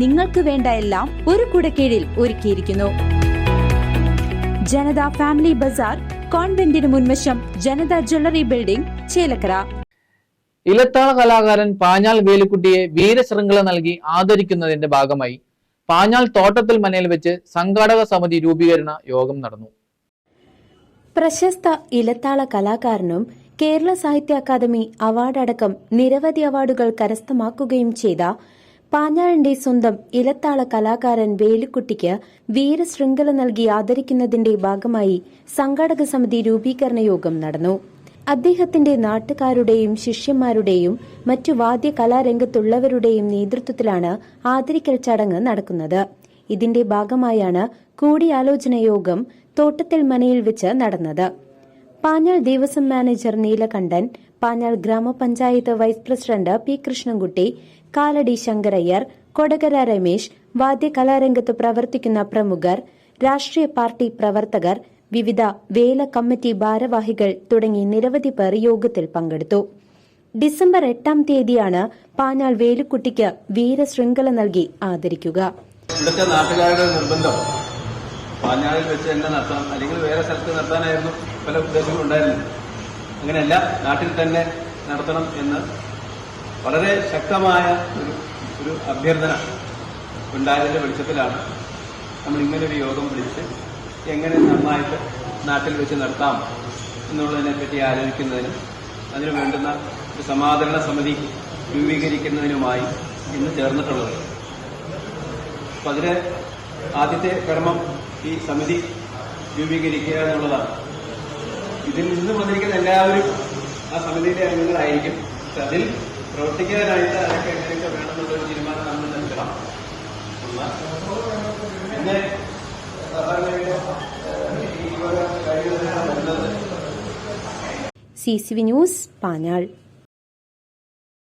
നിങ്ങൾക്ക് വേണ്ട എല്ലാം ഒരു കുടക്കീഴിൽ ഒരുക്കിയിരിക്കുന്നു. ജനത ഫാമിലി ബസാർ കോൺവെന്റിന് മുൻവശം ജനത ജ്വല്ലറി ബിൽഡിംഗ് ചേലക്കര. ഇലത്താള കലാകാരൻ പാഞ്ഞാൽ വേലുക്കുട്ടിയെ വീരശൃംഖല നൽകി ആദരിക്കുന്നതിന്റെ ഭാഗമായി പാഞ്ഞാൽ തോട്ടത്തിൽ മനയിൽ വെച്ച് സംഘാടക സമിതി രൂപീകരണ യോഗം നടന്നു. പ്രശസ്ത ഇലത്താള കലാകാരനും കേരള സാഹിത്യ അക്കാദമി അവാർഡ് അടക്കം നിരവധി അവാർഡുകൾ കരസ്ഥമാക്കുകയും ചെയ്ത പാഞ്ഞാളിന്റെ സ്വന്തം ഇലത്താള കലാകാരൻ വേലുക്കുട്ടിക്ക് വീരശൃംഖല നൽകി ആദരിക്കുന്നതിന്റെ ഭാഗമായി സംഘാടക സമിതി രൂപീകരണ യോഗം നടന്നു. അദ്ദേഹത്തിന്റെ നാട്ടുകാരുടെയും ശിഷ്യന്മാരുടെയും മറ്റു വാദ്യ കലാരംഗത്തുള്ളവരുടെയും നേതൃത്വത്തിലാണ് ആദരിക്കൽ ചടങ്ങ് നടക്കുന്നത്. ഇതിന്റെ ഭാഗമായാണ് കൂടിയാലോചന യോഗം തോട്ടത്തിൽ മനയിൽ വെച്ച് നടന്നത്. പാഞ്ഞാൾ ദേവസ്വം മാനേജർ നീലകണ്ഠൻ പാഞ്ഞാൾ ഗ്രാമപഞ്ചായത്ത് vice president P Krishnankutty Kalady Sankarayyar Kodakara Ramesh വാദ്യകലാരംഗത്ത് പ്രവർത്തിക്കുന്ന പ്രമുഖർ രാഷ്ട്രീയ പാർട്ടി പ്രവർത്തകർ വിവിധ വേല കമ്മിറ്റി ഭാരവാഹികൾ തുടങ്ങി നിരവധി പേർ യോഗത്തിൽ പങ്കെടുത്തു. ഡിസംബർ എട്ടാം തീയതിയാണ് പാഞ്ഞാൾ വേലുക്കുട്ടിക്ക് വീരശൃംഖല നൽകി ആദരിക്കുക. പാഞ്ഞാളിൽ വെച്ച് തന്നെ നടത്തണം അല്ലെങ്കിൽ വേറെ സ്ഥലത്ത് നടത്താനായിരുന്നു പല ഉദ്ദേശങ്ങളും ഉണ്ടായിരുന്നത്. അങ്ങനെയല്ല നാട്ടിൽ തന്നെ നടത്തണം എന്ന് വളരെ ശക്തമായ ഒരു ഒരു അഭ്യർത്ഥന ഉണ്ടായതിന്റെ വെളിച്ചത്തിലാണ് നമ്മൾ ഇങ്ങനെ ഒരു യോഗം വിളിച്ച് എങ്ങനെ നന്നായിട്ട് നാട്ടിൽ വെച്ച് നടത്താം എന്നുള്ളതിനെ പറ്റി ആലോചിക്കുന്നതിനും അതിനു വേണ്ടുന്ന ഒരു സമാധാന സമിതി രൂപീകരിക്കുന്നതിനുമായി ഇന്ന് ചേർന്നിട്ടുള്ളത്. അപ്പൊ അതിന് ആദ്യത്തെ കർമ്മം ഈ സമിതി രൂപീകരിക്കുക എന്നുള്ളതാണ്. ഇതിൽ നിന്ന് വന്നിരിക്കുന്ന എല്ലാവരും ആ സമിതിയിലെ അംഗങ്ങളായിരിക്കും. പക്ഷെ അതിൽ പ്രവർത്തിക്കാനായിട്ട് അതൊക്കെ എങ്ങനെയൊക്കെ വേണമെന്നുള്ളൊരു തീരുമാനം നമ്മൾ നൽകണം. പിന്നെ C C V news Panjal.